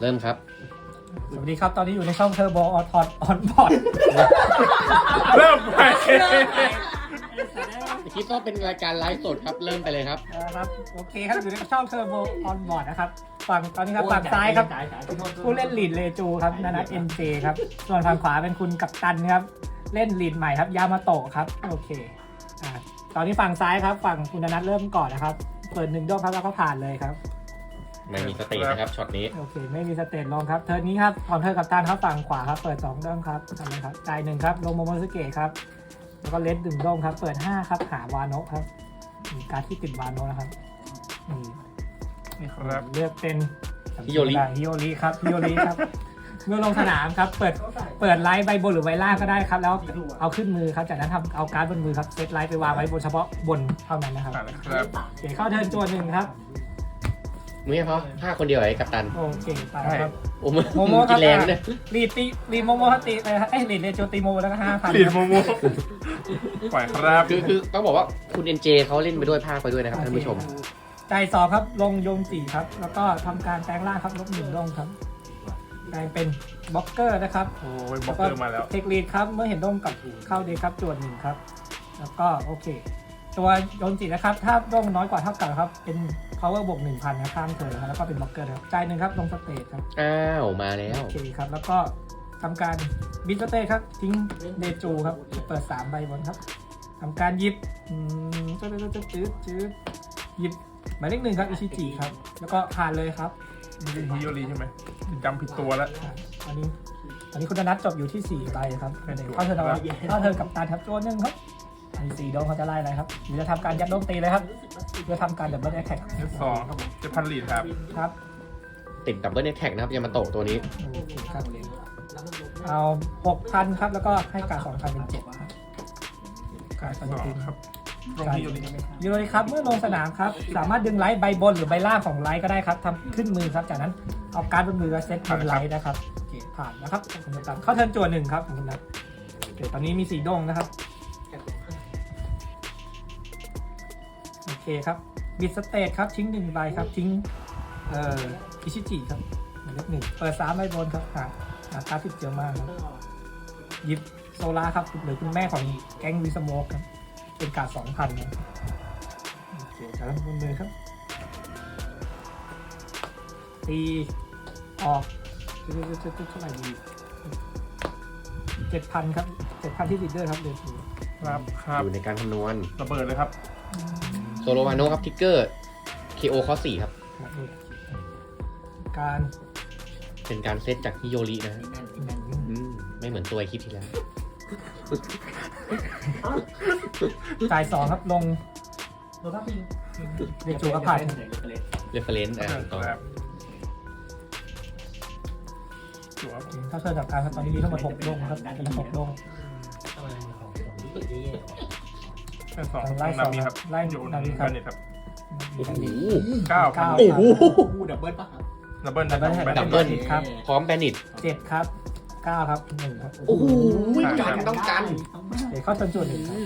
เริ่มครับ สวัสดีครับ ตอนนี้อยู่ในช่องเทอร์โบออนทอนออนพอดเริ่มไปคิดว่าเป็นรายการไลฟ์สดครับ เริ่มไปเลยครับ นะครับ โอเคครับ อยู่ในช่องเทอร์โบออนบอร์ดนะครับ ฝั่งตอนนี้ครับ ฝั่งซ้ายครับ ผู้เล่นลีดเลจูครับนานัทเอ็นเจครับ ส่วนฝั่งขวาเป็นคุณกัปตันครับ เล่นลีดใหม่ครับ ยามาโตะครับ โอเค อ่า ตอนนี้ฝั่งซ้ายครับ ฝั่งคุณนานัทเริ่มก่อนนะครับ เปิดหนึ่งดอกครับแล้วก็ผ่านเลยครับ ไม่มีสเตจนะครับช็อตนี้โอเค ไม่มีสเตตลงครับ เทิร์นนี้ครับของเธอกับตันครับฝั่งขวาครับ เปิด2ด้อมครับทำเลยครับจ่ายหนึ่งครับ ลงโมโมสเกะครับ แล้วก็เลสดึงด้อมครับ เปิด 5 ครับ หาวาโนะครับมีการดที่ติดวาโนะนะครับ นี่นี่ครับเลือกเป็นฮิโยริ ฮิโยริครับฮิโยริครับ เมื่อลงสนามครับ เปิด เปิดไลท์ใบบนหรือใบล่างก็ได้ครับ แล้วเอาขึ้นมือครับ จากนั้นทำเอาการ์ดบนมือครับ เซตไลท์ไปวางไว้บนเฉพาะบนเท่านั้นนะครับผ่านแล้วครับโอเคเข้าเทิร์นตัวหนึ่งครับ มึงให้เขาห้าคนเดียวไอ้กัปตัน โอเคไปครับ โอ้มโมโมคกิรับนแรงเนี่ยรีตีรีโมโมฮัตติเลยครับเอ้ยรีเนโจตีโมแล้วก็ห้าพัน ลีดโมโมปล่อยครับคือคือต้องบอกว่าคุณเอ็นเจเขาเล่นไปด้วยภาคไปด้วยนะครับท่านผู้ชม ใจสองครับ ลงโยมสี่ครับ แล้วก็ทำการแปลงร่างครับ ลบหนึ่งลงครับแปลงเป็นบล็อกเกอร์นะครับ โอ้ยบล็อกเกอร์มาแล้ว เทคลีดครับ เมื่อเห็นร่มกับเข้าเดย์ครับจวดหนึ่งครับ แล้วก็โอเค ตัวโยนจินะครับ ถ้าร่มน้อยกว่าเท่ากันครับ เป็น power บวกหนึ่งพันนะข้ามเธอครับแล้วก็เป็นบล็อกเกอร์ครับใจายหนึ่งครับลงสเตจครับอ้าวมาแล้ว โอเคครับ แล้วก็ทำการบิสเต้ครับทิ้งเดจูครับเปิด 3 ใบบนครับทำการหยิบอืมจืดจืดจืดจืดหยิบหมายเลขหนึ่งครับอิชิจิครับ แล้วก็ผ่านเลยครับนี่เป็นฮิโยริใช่ไหมจำผิดตัวแล้วอะตอนนี้ตอนนี้คุณธนัทจบอยู่ที่4ใบครับเป็นตัวเข้าเธอเอาเข้าเธอกับตาทับโจนหนึ่งครับ อันนี้สี่โดนเขาจะไล่อะไรครับหรือจะทำการยัดโดนตีเลยครับเพื่อทำการดับเบิลแอคแท็กเอฟสองครับผมเจ็ดพันลีดครับครับติดดับเบิลเน็ตแท็กนะครับยามาโตะตัวนี้ โอเคครับเอาหกพันครับแล้วก็ให้การสองพันเป็นเจ็ดครับการสสอองงครับลงฮิโยริยูโรครับเมื่อลงสนามครับสามารถดึงไลท์ใบบนหรือใบล่างของไลท์ก็ได้ครับทำขึ้นมือครับจากนั้นเอาการ์ดบนมือแล้วเซตบนไลท์นะครับโอเคผ่านนะครับคุณนัทเข้าเทิร์นจั่วหนึ่งครับคุณนัทโอเคตอนนี้มีสีดงนะครับ เคครับบิดสเตทครับทิ้งหนึ่งใบครับทิ้งเอ่ออิชิจิครับหมายเลขหนึ่งเปิดสามใบบนครับหาหาการ์ดติดเจอมากครับหยิบโซล่าครับหรือคุณแม่ของแก๊งวีสโมกครับเป็นการสองพันนะโอเคจากนั้นบนมือครับตีออกเท่าไหร่ดีเจ็ดพันครับเจ็ดพันที่ลีดเดอร์ครับเดือนถูครับครับอยู่ในการคำนวณระเบิดเลยครับ โซโลวาโนะครับทิกเกอร์เคโอคอสี่ครับครับนี่การเป็นการเซตจากฮิโยรินะฮะอืมไม่เหมือนตัวไอคลิปที่แล้ว จ่ายสองครับลงเรียกจูกับผ่านเรฟเฟรนซ์อะถูกต้องครับจั่วครับถ้าเชิญจากการครับตอนนี้มีทั้งหมดหกดงครับเป็นหกดง เป็นสองไล่นามีครับไล่อยู่นาในมิครับเน็ตครับโอ้โห เก้าครับโอ้โหดับเบิลป่ะครับดับเบิลนะดับเบิลดับเบิ้ลครับ พร้อมแบนิตเจ็ดครับเก้าครับหนึ่งครับโอ้โหกันต้องกัน เดี๋ยวเข้าจนจุดหนึ่งครับ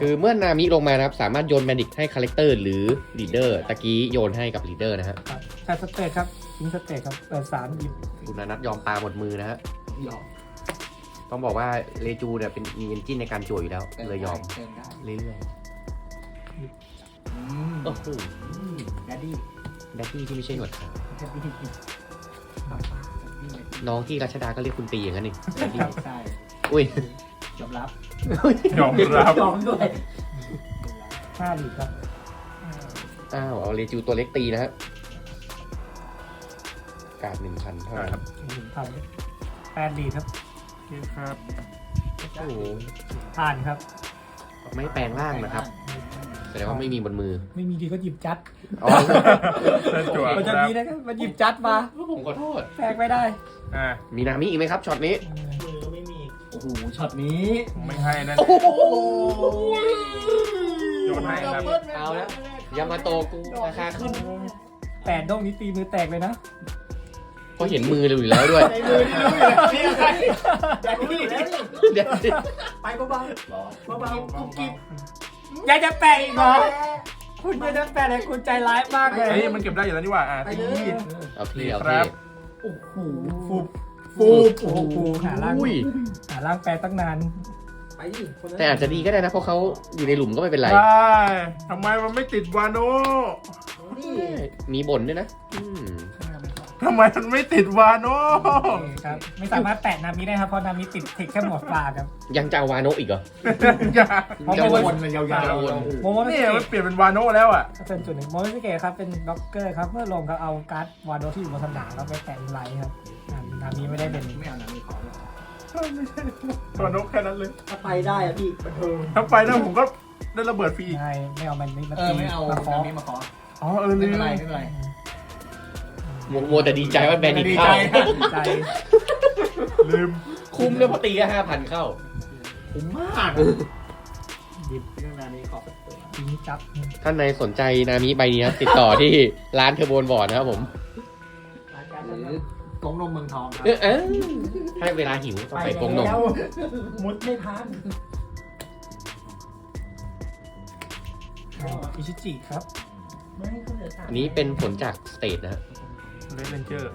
คือเมื่อนามิลงมานะครับ สามารถโยนแบนิตให้คาแรคเตอร์หรือลีดเดอร์ตะกี้โยนให้กับลีดเดอร์นะฮะครับใช้สเตทครับทิ้งสเตทครับเปิดสามหยิบคุณนัทยอมปาหมดมือนะฮะยอม ต้องบอกว่าเลจูเนี่ยเป็นมีเอนจินในการจั่วอยู่แล้วเลยยอมเติมได้เรื่อยอืมๆโอ้โหแดดดี้แดกกี้ที่ไม่ใช่หนวดขาวแดดดี้ป้าป้าแดดดี้แดดดี้น้องที่รัชดาก็เรียกคุณปีอย่างนั้นนี่ใช่อุ้ยยอมรับยอมรับยอมด้วยห้าหลีกครับอ้าวเอาเลจูตัวเล็กตีนะฮะการหนึ่งพันเท่าไหร่ครับ หนึ่งพันแปดหลีกครับโอ เคครับโอ้โหผ่านครับ ไม่แปลงร่างนะครับแสดงว่าไม่มีบนมือ ไม่มีดีก็หยิบจัดอ๋อเล่นจั่วมันคจะรับมีนะครับมันหยิบจัดมาผมขอโทษแปลกไม่ได้อ่ามีนามิอีกไหมครับช็อตนี้มือไม่มีโอ้โหช็อตนี้ผมไม่ให้นั่นโยนให้ครับเอาแล้วยามาโตกูราคาขึ้นแปดด้งนี้ตีมือแตกเลยนะเพ ราะเห็นมือเราอยู่แล้วด้วย ในมือนี่รู้อยู่แล้วนี่ใครแดดดี้แล้วนี่เดี๋ยวดิไปเบาๆเบาๆกุ๊บกิ๊บอยากจะแปะอีกเหรอคุณไม่ได้แปลเลยคุณใจร้ายมากเลย เฮ้ยมันเก็บได้อยู่แล้วนี่หว่าอะไปตีเลยเอาพี่เอาครัพี่บโอ้โหฟูบฟูโอ้โหฟูหาล่างอุ้ยหาล่างแปลตั้งนาน ไปดิคนนั้นแต่อาจจะดีก็ได้นะเพราะเขาอยู่ในหลุมก็ไม่เป็นไรได้ทำไมมันไม่ติดวาโนนี่มีบ่นด้วยนะอืม ทำไมมันไม่ติดวาโนครับไม่สามารถแตะนามิได้ครับเพราะนามิติดเทคแค่หมวดปลาครับยังจะเอาวาโนะอีกเหรออย่าเพราะจะโมวโมวนเลยยาวจะวนโมโมเนี่สยเกมันเปลี่ยนเป็นวาโนแล้วอะก็เป็นจุดหนึ่งโมโมสเกตครับเป็นบล็อกเกอร์ครับเมื่อลงครับเอาการ์ดวาโดที่อยู่บนสนามแล้วไปแตะไลท์ครับอ่านามิไม่ได้เป็นไม่เอาน้ำมีขอเลยวาโนแค่นั้นเลย ถ้าไปได้อะพี่บันเทิงถ้าไปนะผมก็ได้ระเบิดฟรีอีกใช่ไม่เอามันมาเอตีอไม่เอามาขอน้ำนี้มาขออ๋อเออไม่ลืเป็นมไรไม่เป็นไร มัวมัวแต่ดีใจว่าแบรนด์อีกดีเข้าใจดีใจลืมคุ้มเลยเพราะตีห้าพันเข้า คุ้มมากหยิบเรื่องราวนี้ขอสักตัวทิ้งจับท่านในสนใจนามิใบนี้ครับติดต่อที่ร้านเทอร์โบนบอร์ดนะครับผมหรือกงนมเมืองทองครับเออเออให้เวลาหิวต้องไปกงนมแล้วมุดไม่ทันอิชิจิครับไม่เขาเหลือสามอันนี้เป็นผลจากสเตทนะฮะ เลนเลนเจอร์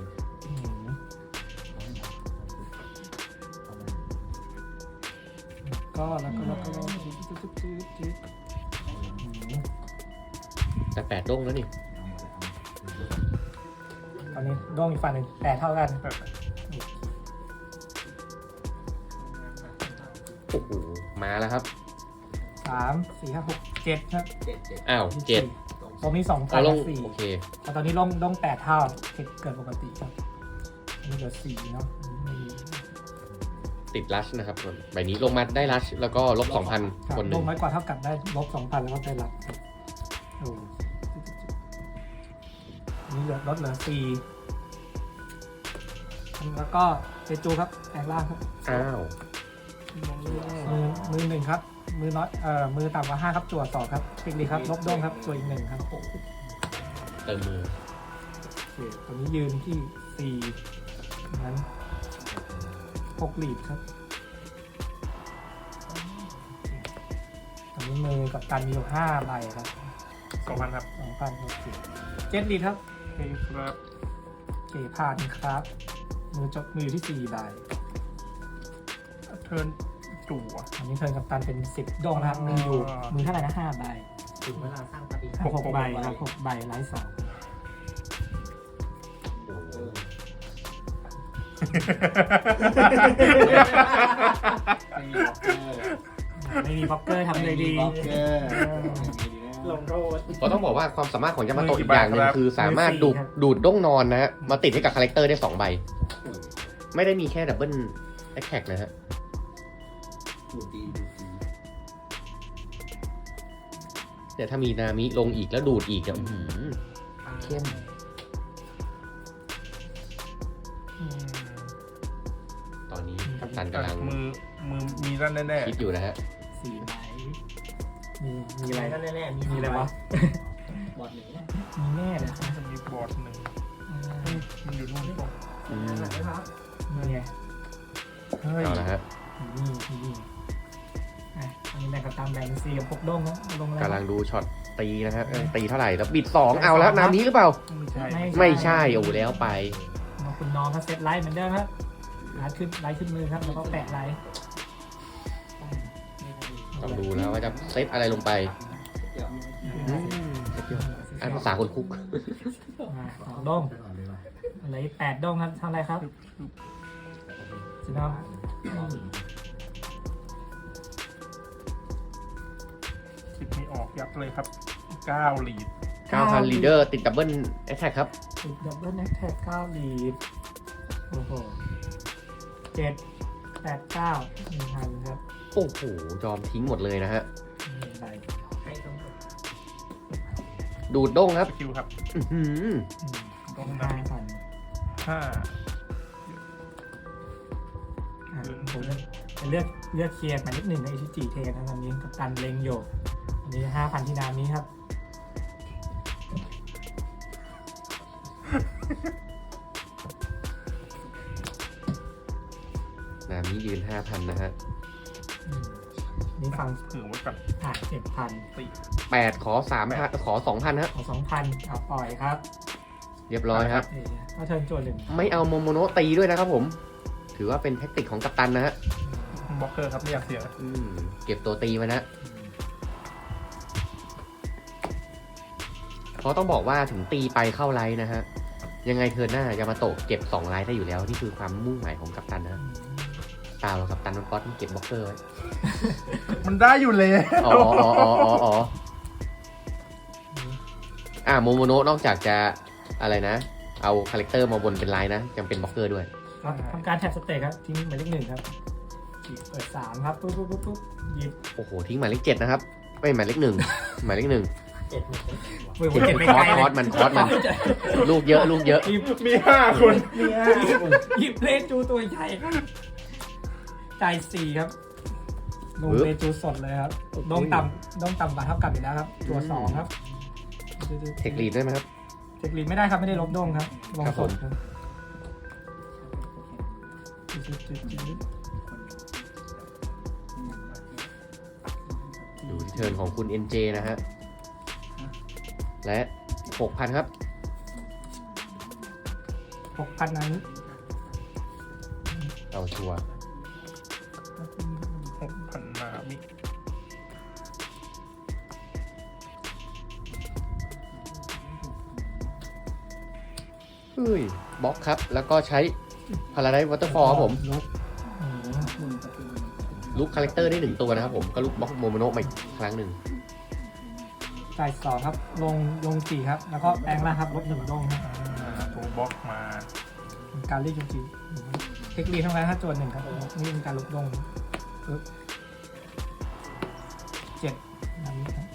ก็แล้วก็แล้วก็แล้วก็จิ๊ดจิ๊ดจิ๊ดจิ๊ดอืมแต่แปดด้งแล้วนี่ตอนนี้ดวงอีกฝั่งหนึ่งแต่เท่ากันโอ้โหมาแล้วครับสามสี่ห้าหกเจ็ดครับอ้าวเจ็ด ตรงนี้สองพัเอานลงสี่โอเคแต่ตอนนี้ลงลงแปดเท่าเกิดเกิดปกติครับอันนี้เหลือสี่เนาะอันนี้ติดลัชนะครับส่วนใบนี้ลงมาได้ลัชแล้วก็ลบสองพันครับคนหลนึ่งงน้อยกว่าเท่ากับได้ลบสองพันแล้วก็ได้รับครับโอ้อันนี่เหลือลดเหลือสี่แล้วก็เจจูครับแปลงร่างครับอ้าวมือมือหนึ่งครับ มือน้อยเอ่อมือต่ำกว่าห้าครับจั่วสองครับเทคนิคครับลบด้งครับจั่วอีกหนึ่งครับเติมมือโอเคตอนนี้ยืนที่สี่นั้นหกหลีดครับตอนนี้มือกับตันมีอยู่ห้าใบครับสองพันครับสองพันหกสิบเจ็ดหลีดครับโอเคครับเกผ่านครับมือจบมืออยู่ที่สี่ใบเทิร์น จั่ว อันนี้เทิร์นกับตันเป็นสิบดงนะครับมืออยู่อ่ามื มือเท่าไหร่นะห้าใบถึงเวลาสร้างปฏิหกหกใบครับหกใบไร้สองโอ้โหไม่มีบล็อกเกอร์ไม่มีพ็อกเกอร์ทำเลยดีบล็อกเกอร์ลงโทษเราต้องบอกว่าความสามารถของยามาโตะมือกี่อีกอย่างหนึ่งใบครับคือสามารถดูดมือสี่ครับดูดด้งนอนนะฮะมาติดให้กับคาแรคเตอร์ได้สองใบ ไม่ได้มีแค่ดับเบิลแอคแท็กนะฮะ ดูดีดูดีเนี่ยถ้ามีนามิลงอีกแล้วดูดอีกเนี่ยอื้อหือ เข้ม อืมตอนนี้กัปตันกำลังมือมือมีนั่นแน่คิดอยู่นะฮะสี่ใบมีมีมีอะอะไรไรกักันนแน่ๆมีอะไรวะ บอดหนึ่งมีแน่เลยครับๆจะมีบอร์ดหนึ่งมันอยู่นู่นป่ะอืมนี่ไงเฮ้ยเอาละฮะ มีนี่มีนี่อะอั นนี้แบ่งกับตามแบ่งเป็นสี่กับหกด้งนะลงแล้วกำลังดูช็อตตีนะฮะเอ้ยตีเท่าไหร่แล้วบิดสองเอาแล้วนามิหรือเปล่า ไม่ใช่ไม่ใช่โอ้แล้วไปมาคุณน้องครับเซตไลท์เหมือนเดิมครับไลท์ขึ้นไลท์ขึ้นมือครับแล้วก็แปะไลท์ต้องดูแล้วว่าจะเซตอะไรลงไปเดี๋ยวอืมอันภาษาคนคุกอ่าสองด้งเหลืออีกแปดด้งครับทำอะไรครับสิน้อง ยับเลยครับเก้าลีด9,000ลีดเดอร์ติดดับเบิลแอคแท็กครับ ติดดับเบิลแอคแท็กเก้าลีดโอ้โหเจ็ดแปดเก้าหนึ่งพันครับ โอ้โหยอมทิ้งหมดเลยนะฮะหนึ่งใบให้ต้องดูดด้งครับสกิลครับอื้อหืออืมต้องห้านับพันห้าอะผมจะเลือกเลือกเคลียร์หมายเลขหนึ่งในอิชิจิเทนนะตอนนี้กับตันเลงโย อันนี้ห้าพันที่นามนี้ครับนามิยืน5,000นะฮะอืมนี่ฟังถือไว้กับอะเจ็ดพันตีแปดขอสามพันขอสองพันฮะ ขอสองพันเอาปล่อยครับ เรียบร้อยครับเอ้ยก็เทิร์นจวนหนึ่งไม่เอาโมโมโนะตีด้วยนะครับผม ถือว่าเป็นแท็กติกของกัปตันนะฮะบล็อกเกอร์ครับไม่อยากเสีย อืมเก็บตัวตีมานะ เพราะต้องบอกว่าถึงตีไปเข้าไลท์นะฮะ ยังไงเธอหน้ายามาโตะเก็บสองไลท์ได้อยู่แล้ว นี่คือความมุ่งหมายของกัปตันนะเปล่าหรอกกัปตันมันป๊อตมันเก็บบล็อกเกอร์ไว้มันได้อยู่เลยอ๋ออ๋ออ๋ออ๋ออ๋ออ่าโมโมโนะนอกจากจะอะไรนะ เอาคาแรคเตอร์มาบนเป็นไลน์นะยังเป็นบล็อกเกอร์ด้วยครับทำการแท็บสเตทครับทิ้งหมายเลขหนึ่งครับเปิดสามครับปุ๊บปุ๊บปุ๊บปุ๊บหยิบโอ้โหทิ้งหมายเลขเจ็ดนะครับ ไม่หมายเลขหนึ่งหมายเลขหนึ่ง เจ็ดไม่เจ็ดเว้ยคเจ็ดอไปร์ไกลสคอร์สมันคอร์สมัน ลูกเยอะลูกเยอะหยิบมีห้าคนเนี่ยหยิบเลจูตัวใหญ่ครับจ่ายสี่ครับลงเลจูสดเลยครับดงต่ำดงต่ำกว่าเท่ากับอยู่แล้วครับ ตัวสองครับเทคลีดได้ไหมครับ เทคลีดไม่ได้ครับไม่ได้ลบดงครับลงครับสผดมครับดูที่เทิร์นของคุณ NJ นะฮะ และหกพันครับ หกพันนั้นเอาชัวร์หกพันนามิเฮ้ยบล็อกครับ แล้วก็ใช้พาราไดวอเตอร์ฟอลครับผมลบอืมลุกคาแรคเตอร์ได้หนึ่งตัวนะครับผม ก็ลุกบล็อกโมโมโนะมาอีกครั้งหนึ่ง จ่ายสองครับ ลงลงสี่ครับ แล้วก็แปลงร่างครับลบหนึ่งดงครับอ่าตัวบล็อกมาเป็นการเรียกจริงๆเทคลีดทั้งนั้นถ้าจวนหนึ่งครับนี่เป็นการลบดงปึ๊บเจ็ดอันนี้ครับ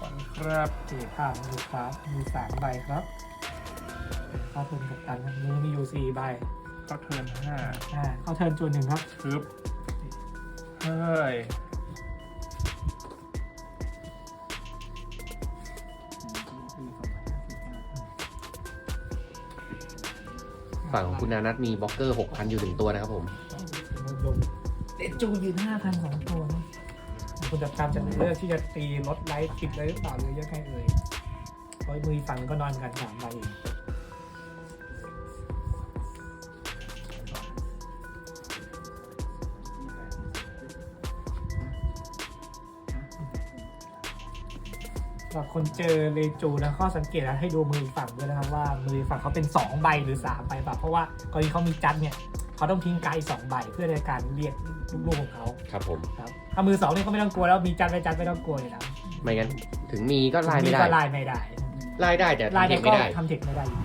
ฝันครับเจ็ดข้างมือครับมีสามใบครับเข้าเทิร์นกับตันครับมือมีอยู่สี่ใบก็เทิร์นห้าอ่าเข้าเทิร์นจวนหนึ่งครับคึบเฮ้ย ฝั่งของคุณนานัทมีบล็อกเกอร์หกพันอยู่หนึ่งตัวนะครับผมลงเดจูยืนห้าพันสองตัวนะคุณจับตามจะเลือกที่จะตีลดไลท์ปิดเลยหรือเปล่าหรือยังไงเอ่ยเพราะมือฝั่งก็นอนกันสามใบเอง คนเจอเลจูนะข้อสังเกตนะให้ดูมืออีกฝั่งด้วยนะครับว่ามืออีกฝั่งเขาเป็น 2 ใบหรือ 3 ใบแบบเพราะว่ากรณีเขามีจัดเนี่ยเขาต้องทิ้งไกด์สองใบเพื่อในการเรียกลูกๆของเขาครับผม ครับถ้ามือสองเนี่ยก็ไม่ต้องกลัวแล้วมีจัดไม่จัดไม่ต้องกลัวอยู่แล้วไม่งั้นถึงมีก็ไล่ไม่ได้ก็ไล่ไม่ได้ไล่ได้แต่ไล่ทำเทได้คก็ไม่ได้ทำเทคไม่ได้อยู่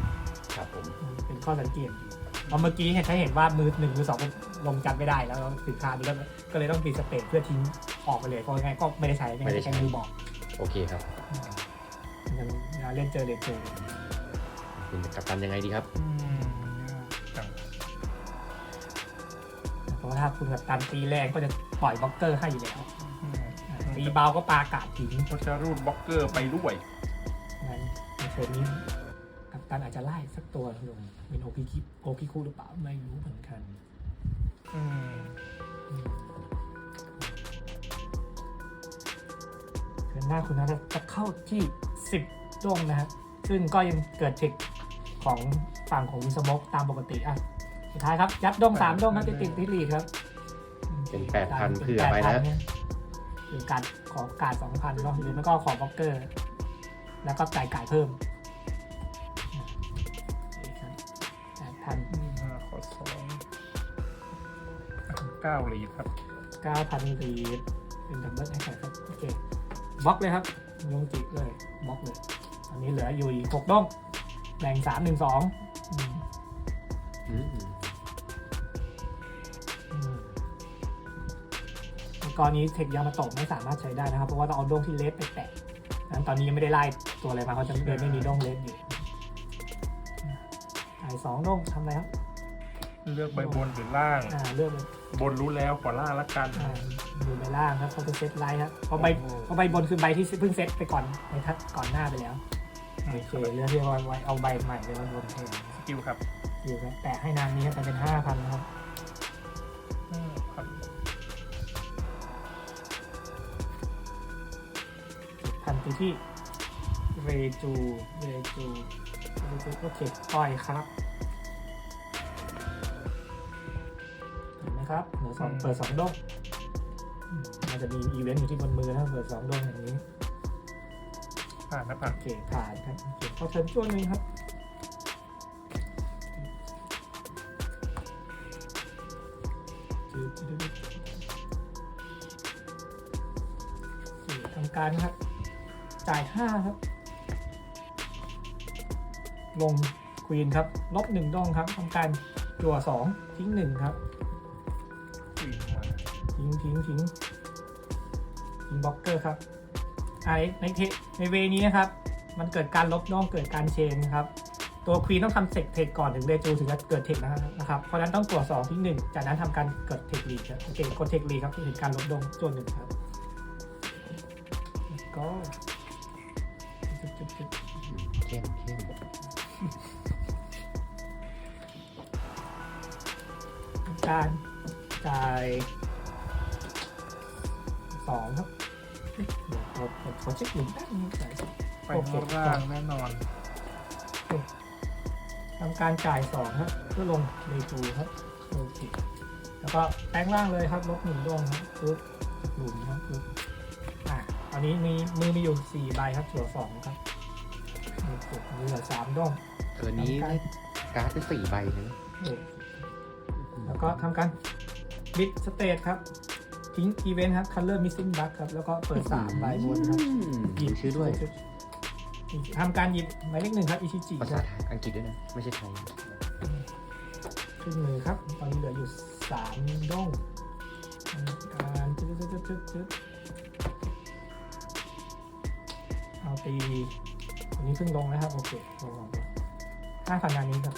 ครับผมอืมเป็นข้อสังเกตอยู่เพราะเมื่อกี้เห็นถ้าเห็นว่ามือหนึ่งมือสองลงจัดไม่ได้แล้วติดคาไปแล้วก็เลยต้องปิดสเปซเพื่อทิ้งออกไปเลยเพราะยังไงก็ไม่ได้ใช้ไม่ได้ใช้มือบอกโอเคครับ อืมยังเล่นเจอเลเจอคุณกัปตันยังไงดีครับอืมจังเพราะว่าถ้าคุณกับตันตีแรงก็จะปล่อยบล็อกเกอร์ให้อยู่แล้วอืมตีเบาก็ปาอากาศทิ้งเขาจะรูดบล็อกเกอร์ไปด้วยงั้นในเทอร์นนี้กับตันอาจจะไล่สักตัวลงเป็นโอพีคิโอพีคูหรือเปล่าไม่รู้เหมือนกันอืมเทิร์นหน้าคุณนะจะเข้าที่ 10ดวงนะฮะซึ่งก็ยังเกิดเทคของฝั่งของวิสมกตามปกติอะสุดท้ายครับ ยัดดงสามดงครับติดติดทิลีครับเป็น8,000เผื่อไปนะคือการขอการสองพันเนาะหรือไม่ก็ขอบล็อกเกอร์ แล้วก็จ่ายกายเพิ่มแปดพันห้าขอสองเก้าลีดครับเก้าพันลีดเป็นดับเบิลแอคชั่นครับโอเคบล็อกเลยครับยงจิเลย บล็อกเลยอันนี้เหลืออยู่อีกหกดงแบ่งสามหนึ่งสองอืมอืมอืมกรณีเทคยามาโตะไม่สามารถใช้ได้นะครับ เพราะว่าต้องเอาดงที่เลสไปแตะนั้นตอนนี้ยังไม่ได้ไล่ตัวอะไรมาเขาจะเดินไม่มีดงเลสอยู่ถ่ายสองดงทำอะไรครับ เลือกใบบนหรือล่าง อ่า เลือกเลยบนรู้แล้วขอล่างละกันอ่า ดูใบล่างครับเขาจะเซตไลท์ครับเพราะใบโอ้โหเพราะใบบนคือใบที่เพิ่งเซตไปก่อนในทัดก่อนหน้าไปแล้วอืโอมเคเลือกที่ว่าไว้เอาใบใหม่ไปไว้บนแทนสกิลครับอยู่ครับแตะให้นานนี้ครับแต่เป็นห้าพันนะครับห้าพันพันไปที่เรจูเรจูเรจูโอเคปล่อยครับเห็นไหมครับเหลือสองเปิดสองดงอืม มันจะมีอีเวนต์อยู่ที่บนมือนะเปิดสองดงอย่างนี้ผ่านนะผ่านโอเคผ่านครับโอเคเข้าเทิร์นช่วงหนึ่งครับโอเคทำการครับ จ่ายห้าครับ ลงควีนครับ ลบหนึ่งดองครับทำการจั่วสองทิ้งหนึ่งครับคุยมาทิ้งทิ้งทิ้งทิ้ง บล็อกเกอร์ครับในเทในเวนี้นะครับ มันเกิดการลบน่องเกิดการเชนครับ ตัวควีนต้องทำเสกเทคก่อนถึงเรจูถึงจะเกิดเทคนะครับ เพราะนั้นต้องตรวจสอบที่หนึ่งจากนั้นทำการเกิดเทคลีครับโอเคกดเทคลีครับถึงการลบดงจนหนึ่งครับแล้วก็จุดจุดจุดเข้มเข้มการจ่ายสองครับ เอ๊ะเดี๋ยวเราผมขอเช็คหนึ่งแป๊บนึงจ่ายไปข้างล่างแน่นอนทำการจ่ายสองครับเพื่อลงเรจูครับโอเคแล้วก็แปลงล่างเลยครับลบหนึ่งดวงครับปึ๊บหลุมครับปึ๊บอะตอนนี้มีมือมีอยู่สี่ใบครับจั่วสองครับโอเคมือเหลือสามดวงเกินนี้ได้การ์ดไปสี่ใบเลยนะโอเคแล้วก็ทำการบิดสเตทครับ ทิ้งอีเวนต์ครับ color missing bug ครับ แล้วก็เปิดสามใบบนครับอืมมีชื่อด้วยทำการหยิบหมายเลขหนึ่งครับอิชิจิภาคษารับไทยอังกฤษด้วยนะ ไม่ใช่ไทยขึ้นมือครับ ตอนนี้เหลืออยู่สามด้งทำการจึ๊ดจึ๊ดจึ๊ดจึ๊ดจึ๊ดเอาตีอันนี้เพิ่งลงนะครับ โอเคลงลงลงห้าพันนานี้ครับ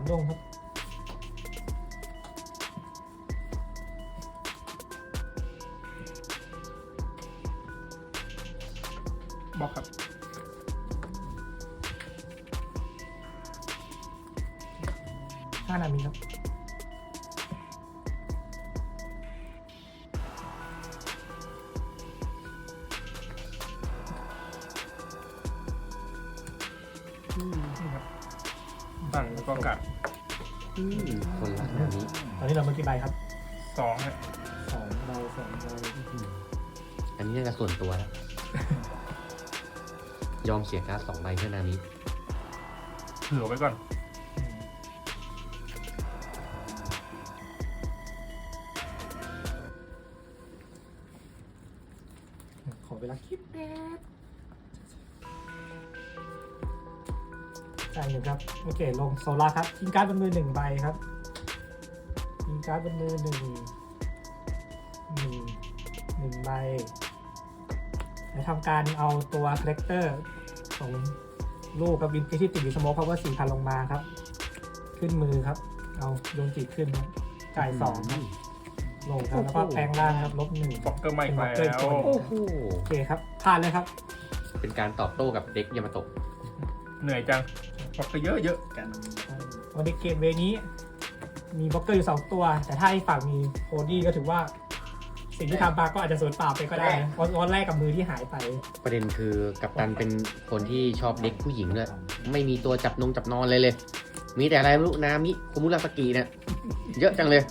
3ดวงครับ นนี้เราเมื่อกี่ใบครับสองเนี่ยสองใบสองใบอืมอันนี้น่าจะส่วนตัวแล้วยอมเสียการ์ดสองใบเพื่อนามิเผื่อไว้ก่อนอืมขอเวลาคิดแป๊บจ่ายหนึ่งครับ โอเค ลงโซล่าครับทิ้งการ์ดบนมือหนึ่งใบครับทิ้ง การ์ดบนมือหนึ่งหนึ่งหนึ่งใบแล้วทำการเอาตัวคาแรคเตอร์ของลูกกับวินที่ติดอยู่สโมคพาวเวอร์สี่พันลงมาครับ ขึ้นมือครับ เอาดวงจิตขึ้นครับจ่ายสองครับลงครับแล้วก็แปลงร่างครับลบหนึ่งบล็อกเกอร์ใหม่เป็นบล็แล้อกเกอร์อีกตัววหนึ่งโอ้โหโอเคครับผ่านเลยครับ เป็นการตอบโต้กับเด็กยามาโตะเหนื่อยจังบล็อกเกอร์เยอะเยอะกันวันนี้เกมเวนี้ มีบล็อกเกอร์อยู่สองตัว แต่ถ้าอีกฝั่งมีโคดี้ก็ถือว่า สิ่งที่ทำไปก็อาจจะสูญเปล่าไปก็ได้นะเพราะวันแรกกับมือที่หายไป ประเด็นคือกัปตันเป็นคนที่ชอบเด็กผู้หญิงด้วยไม่มีตัวจับนงจับนอนเลยเลย มีแต่อะไรไม่รู้นามิคุมุราสกิเนี่ยเยอะจังเลย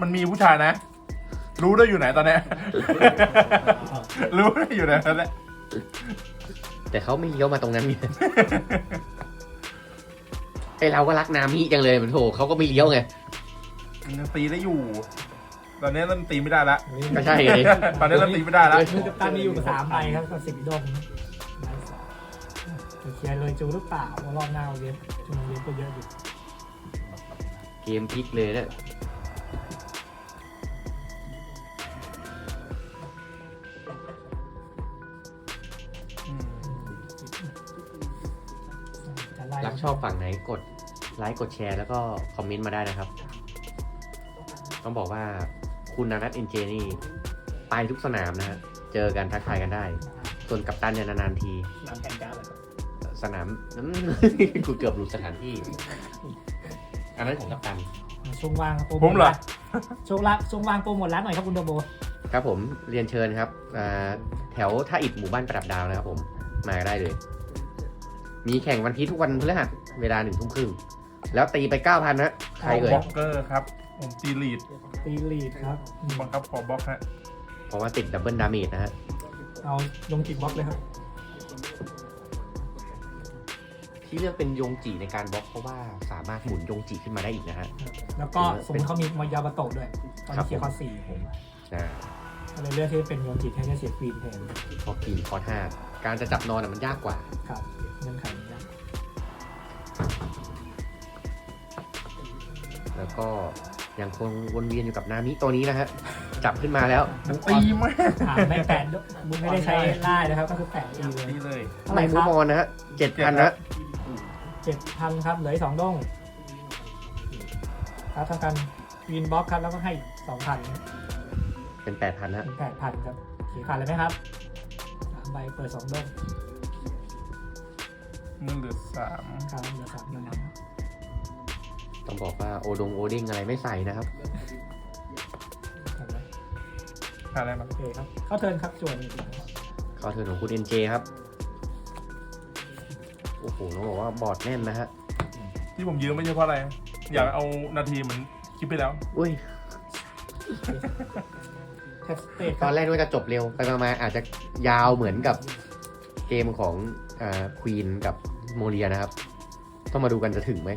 มันมีผู้ชายนะ รู้ด้วยอยู่ไหนตอนเนี้ย รู้ด้วยอยู่ไหนตอนเนี้ยแต่เขาไม่เลี้ยวมาตรงนั้นไงไอเราก็รักนามิจังเลยมันโถเขาก็ไม่เลี้ยวไงมันยังตีได้อยู่ ตอนนี้เริ่มตีไม่ได้ละ ก็ใช่ไง ตอนนี้เริ่มตีไม่ได้ละมือกับตันมีอยู่กับสามใบครับกับสิบดงใบสองจะเคลียร์เลยจูหรือเปล่าว่ารอบหน้าเวียนจูเวียนก็เยอะอยู่เกมพลิกเลยเนี่ย ชอบฝั่งไหนกดไลค์กดแชร์แล้วก็คอมเมนต์มาได้นะครับ ต้องบอกว่าคุณนานัทเอ็นเจนี่ไปทุกสนามนะฮะ เจอกันทักทายกันได้ ส่วนกัปตันเนี่ยนานๆทีน้ำแข่งการ์ดเหรอครับสนามอืม กูเกือบหลุดสถานที่ อันนั้นของกัปตัน ช่วงว่างโปรโมผทมเหรอร้านช่วงละช่วงว่างโปรโมทร้านหน่อยครับคุณเดโบครับผมเรียนเชิญครับอ่าแถวท่าอิฐหมู่บ้านประดับดาวนะครับผม มาได้เลย มีแข่งวันอาทิตย์ทุกวันพฤหัสเวลาหนึ่งทุ่มครึ่งแล้วตีไปเก้าพันนะใครเอ่ยบล็อกเกอร์ครับ ผมตีลีดตีลีดครับ บังคับขอบล็อกฮะเพราะว่าติดดับเบิลดาเมจนะฮะเอาลงจิกบล็อกเลยครับ ที่เลือกเป็นยงจีในการบล็อกเพราะว่าสามารถหมุนยงจีขึ้นมาได้อีกนะฮะ แล้วก็สมมติเขามีมายาบาโตะด้วยตอนครันี้บเขียร์คอร์สี่นะก็เลยเลือกที่เป็นโยนจิตให้ได้เสียควีนแทนพอกินคอร์ห้าการจะจับนอนอะมันยากกว่าครับ เงื่อนไขนี้ครับแล้วก็ยังคงวนเวียนอยู่กับนามิตัวนี้นะฮะ จับขึ้นมาแล้วตีมากอ่าไม่แปดด้วยไม่ได้ใช้ไล่นะครับ ก็คือแปดตีเลยตีเลยเท่าไหไม่ร่คมูรับฟออนนะฮะเจ็ดพันนะเจ็ดพันครับ เหลืออกสองด้งครับทำการวีนบล็อกครับ แล้วก็ให้สองพันเป็นแปดพันฮะ เป็นแปดพันครับเขียนขาดเลยไหมครับสามใบเปิดสองด้ง มือเหลือสามครับเหลือสามใบต้องบอกว่าโอดงโอเด้งอะไรไม่ใส่นะครับเห็นไหมอะไรมาโอเคครับ เข้าเทิร์นครับจวนเข้าเทิร์นของคุณเอ็นเจครับ โอ้โหต้องบอกว่าบอร์ดแน่นนะฮะ ที่ผมยืมไม่ใช่เพราะอะไร อยากเอานาทีเหมือนคลิปไปแล้ว อุ้ยแท็บสเตทคตรัอบ นแรกว่าจะจบเร็ว ไปมาๆอาจจะยาวเหมือนกับเกมของควีนกับ โมเรียนะครับ ต้องมาดูกันจะถึงไหม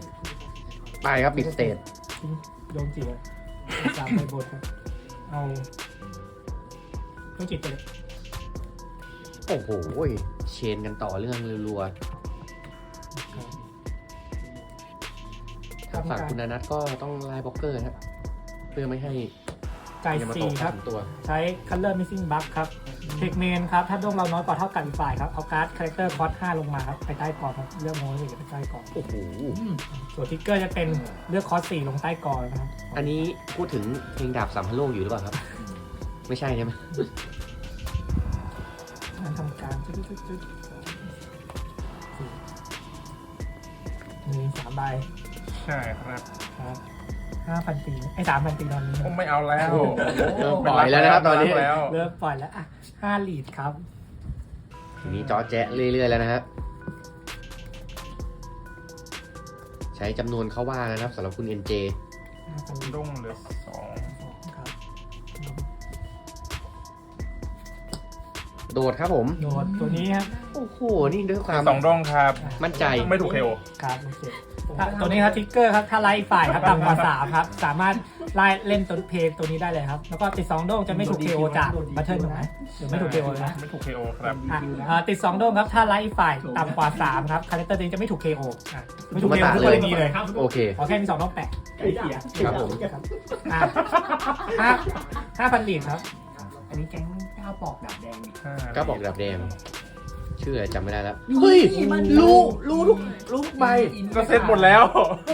ไปครับบิดสเตททิ้งโยนจีบสามใบบนครับ เอาโยนจีบไปเลยโอ้โหเชนกันต่อเรื่องรัวๆทางฝั่งคุณอนัทก็ต้องไล่บล็อกเกอร์นะครับ เพื่อไม่ให้จ่ายยามาสี่โตะครับถึงตัว ใช้ color missing bug ครับ เทคเมนครับ ถ้าดวงเราน้อยกว่าเท่ากันอีกฝ่ายครับ เอาการ์ดคาแรคเตอร์คอร์ส5ลงมาครับ ไปใต้กองครับ เลือกโน้ตสี่ไปใต้กองโอ้โห ส่วนทิกเกอร์จะเป็นเลือกคอร์ส4ลงใต้กองนะครับ อันนี้พูดถึงเพลงดาบสามพันโลกอยู่หรือเปล่าครับ ไม่ใช่ใช่ไหมการทำการจุดจุดจุดหนึ่งสามใบใช่ครับครับ ห้าพันปีไอ้สามพันปีตอนนี้ผมไม่เอาแล้วเริ่มปล่อยแล้วนะครับตอนนี้ไม่รักแล้วเริ่มปล่อยแล้วอะห้าลีดครับ ทีนี้จอแจ๊ะเรื่อยๆแล้วนะฮะใช้จำนวนเขาว่านะครับสำหรับคุณ NJ ห้าพันลีดดุ้งเหลือสองครับโดดครับผม โดดตัวนี้ครับโอ้โห นี่ด้วยความสองดองครับ มั่นใจ ไม่ถูกเคโอครับโอเค ถ้าตัวนี้ครับทิกเกอร์ครับถ้าไล่ฝ่ายครับต่ำกว่าสามครับสามารถไล่เล่นตัวเพลงตัวนี้ได้เลยครับ แล้วก็ติดสองโดงจะไม่ถูกเคโอจากบัตเทิลถูกไหมหรือไม่ถูกเคโอนะไม่ถูกเคโอครับอะเอ่อติดสองโดงครับถ้าไล่ฝ่ายต่ำกว่าสามครับคาแรคเตอร์ตัวนี้จะไม่ถูกเคโอไม่ถูกเคโอทุกกรณีเลยโอเค ขอแค่มีสองโดงแปะครับผมครับอะห้าห้าพันเหรียญครับ อันนี้แก๊งก้าวปอกดาบแดงก็บอกดับแดง ชื่ออะไรจำไม่ได้แล้วเฮ้ยรู้รู้ทุกรู้ทุกใบก็เซ็ตหมดแล้ว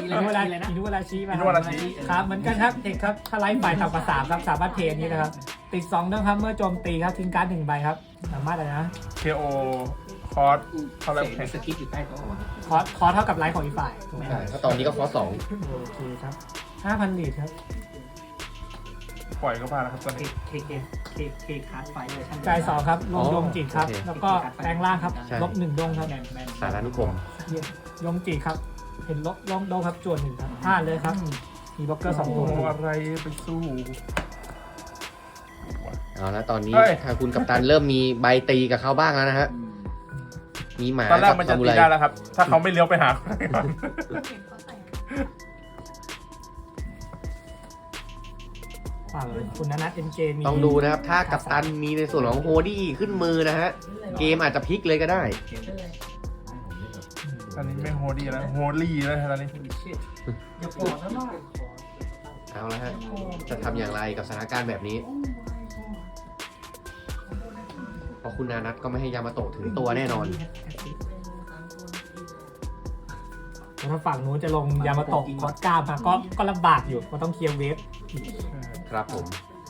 อินุเวลาอินุเวลาชี้มาอินุเวลาชี้ครับเหมือนกันครับเด็กครับถ้าไลฟ์ฝ่ายต่ำกว่าสามครับสามารถเพลย์อันนี้นะครับ ติดสองเรื่องครับเมื่อโจมตีครับทิ้งการ์ดหนึ่งใบครับ สามารถอะไรนะเคโอคอร์สคอร์สเสกสกิปอยู่ใต้โต๊ะคอร์สคอร์สเท่ากับไลฟ์ของอีกฝ่ายถูกไหมคใช่รับเพราะตอนนี้ก็คอร์สสองโอเคครับห้าพันเหรียญครับ ปล่อยก็พาแล้วครับตอนเคนี้เคเคเคเคคาร์ดไฟเวอร์ชันจ่ายสองครับลงยงจิตครับแล้วก็แปลงร่างครับ ใช่ ลบหนึ่งดงครับแมนแมนสารานุกรมยงจิตครับ เห็นลบลงดงครับจวนหนึ่งครับพลาดเลยครับ มีบล็อกเกอร์สองตัวโอ้อะไรไปสู้ เอาละตอนนี้เฮ้ย ทางคุณกัปตันเริ่มมีใบตีกับเขาบ้างแล้วนะฮะ มีหมาตอนแรกกับมันจะซามูตีไรได้แล้วครับ ถ้าเขาไม่เลี้ยวไปหาใครก่อน ฝั่งคุณนัทเอ็นเจมีต้องดูนะครับ ถ้ากัปตันมีในส่วนของโฮดี้ขึ้นมือนะฮะ เกมอาจจะพลิกเลยก็ได้ ตอนนี้ไม่โฮดี้แล้วโฮลี่แล้วตอนนี้อย่าบอกนะว่าเอาละฮะ จะทำอย่างไรกับสถานการณ์แบบนี้เพราะคุณนานัทก็ไม่ให้ยามาโตะถึงตัวแน่นอนถ้าฝั่งนู้นจะลงยามาโตะคอร์สเก้ามาก็ก็ลำบากอยู่ก็ต้องเคลียร์เวฟ ครับผม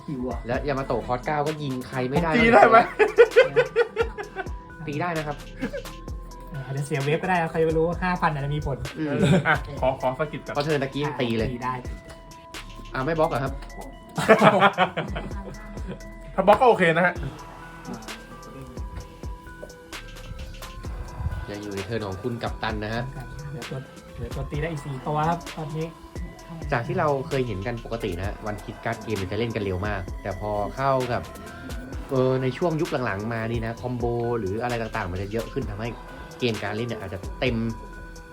หิวอะและยามาโตะคอร์สเก้าก็ยิงใครไม่ได้ตีได้ไหมตีได้นะครับนะฮอาจจะเสียเวฟก็ได้นะใครจะไปรู้ห้าพันอาจจะมีผลอืมเอออะขอขอสกิดกันเพราะเธอตะกี้ยังตีเลยตีได้อ่าไม่บล็อกเหรอครับ ถ้าบล็อกก็โอเคนะฮะยังอยู่ในเทิร์นของคุณกับตันนะฮะเดี๋ยวตัวเดี๋ยวตัวตีได้อีกสี่ตัวครับตอนนี้ จากที่เราเคยเห็นกันปกตินะฮะวันคิดการ์ดเกมมันจะเล่นกันเร็วมาก แต่พอเข้ากับเออในช่วงยุคหลังๆ มานี่นะคอมโบหรืออะไรต่างๆ มันจะเยอะขึ้นทำให้เกมการเล่นเนี่ยอาจจะเต็ม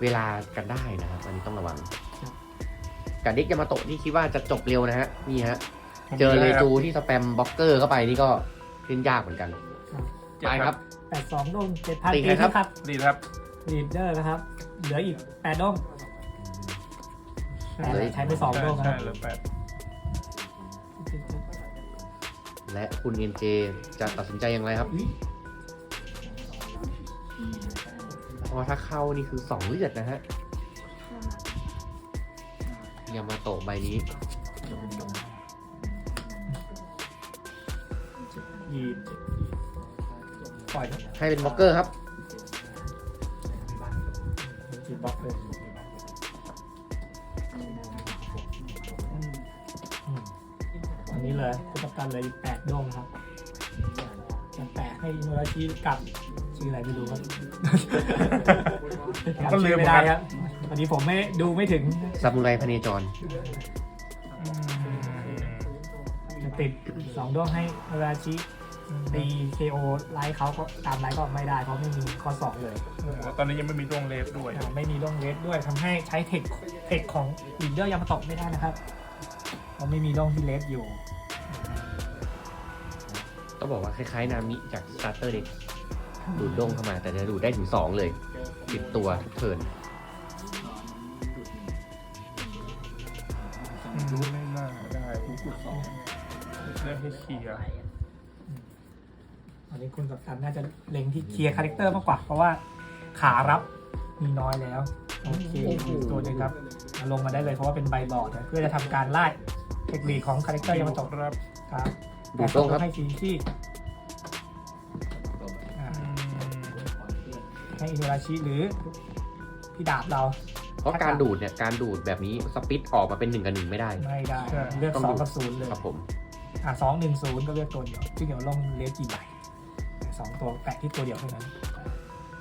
เวลากันได้นะครับอันนี้ต้องระวังกับเด็กยามาโตะที่คิดว่าจะจบเร็วนะฮะนี่ฮะเจอเลจูที่สแปมบล็อกเกอร์เข้าไปนี่ก็เล่นยากเหมือนกันไปครับแปดสองดงเจ็ดพันตีตีใครครับครับดีครับลีดเดอร์นะครับเหลืออีกแปดดง แปดเหลืออีกใช้ไปสองดงคใช่รับเหลือแปดและคุณเอ็นเจจะตัดสินใจอย่างไรครับเพอถ้าเข้านี่คือสองเลือดนะฮะยามาโตะใบนี้ยีดปล่อยครับให้เป็นบล็อกเกอร์ครับ จีบล็อกเลย กัปตันเลยอีกแปดดงครับจะแปะให้อินโนราชิกับชื่ออะไรไม่รู้ครับก็ลืมไม่ได้ครับวันนี้ผมไม่ดูไม่ถึงซามูไรพเนจรจะติดสองดวงให้อินโนราชิตีเคโอไลท์เขาก็ตามไลท์ก็ไม่ได้เพราะไม่มีข้อสองเลยแล้วตอนนี้ยังไม่มีดวงเลฟด้วยอ่าไม่มีร่องเลสด้วยทำให้ใช้เทคเทคของลีดเดอร์ยามาโตะไม่ได้นะครับเพราะไม่มีร่องที่เลสอยู่ ต้องบอกว่าคล้ายๆ นามิจากสตาร์เตอร์เด็กดูดด้งเข้ามาแต่จะดูดได้ถึงสองเลยติดตัวทุกเทิร์นรู้ไม่น่าได้เลือกให้เคลียร์อันนี้คุณกับตันน่าจะเล็งที่เคลียร์คาแรคเตอร์มากกว่า เพราะว่าขารับมีน้อยแล้ว โอเคอีกตัวหนึงครับเอาลงมาได้เลยเพราะว่าเป็นใบบอร์ดนะเพื่อจะทำการไล่เทคนิคของคาแรคเตอร์ยามาโตะครับ ครับดูดด้งครับให้ซีที่อ่าอืมให้อินโดราชิหรือพี่ดาบเรา เพราะการดูดเนี่ยการดูดแบบนี้สปิตออกมาเป็นหนึ่งกับหนึ่งไม่ได้ ไม่ได้เลือกต้องสองดู กับศูนย์เลย ครับผมอะสองหนึ่งศูนย์ก็เลือกตัวเดียวซึ่งเดี๋ยวลงเลสกี่ใบสองตัวแปะที่ตัวเดียวเท่านั้น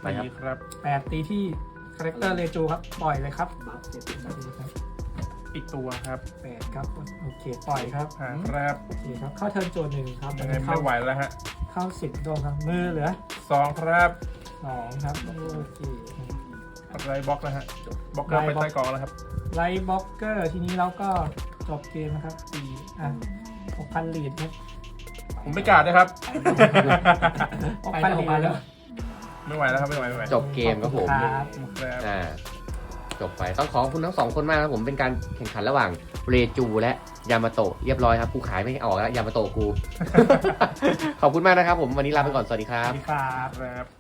ไปครับ ดีครับ แปดตีที่คาแรคเตอร์เลจูครับ ปล่อยเลยครับ บัฟเจ็ด อีกตัวครับแปดครับโอเคปล่อยครับหาครับโอเคครับเข้าเทิร์นโจนหนึ่งครับยังไงเข้าไม่ไหวแล้วฮะเข้าสิบดวงครับมือเหลือสองครับสองครับโอเคไรบล็อกนะฮะบล็อกเกอร์ไปใต้กองแล้วครับไลท์บล็อกเกอร์ทีนี้เราก็จบเกมนะครับสี่อะหกพันลีดครับผมไม่กล้านะครับหกพันลีดแล้วไม่ไหวแล้วครับไม่ไหวไม่ไหวจบเกมครับผมครับครับอ่า จบไป ต้องขอบคุณทั้งสองคนมากครับผมเป็นการแข่งขันระหว่างเรจูและยามาโตะเรียบร้อยครับกูขายไม่ออกแล้วยามาโตะกู ขอบคุณมากนะครับผมวันนี้ลาไปก่อนสวัสดีครับวัสดีครับ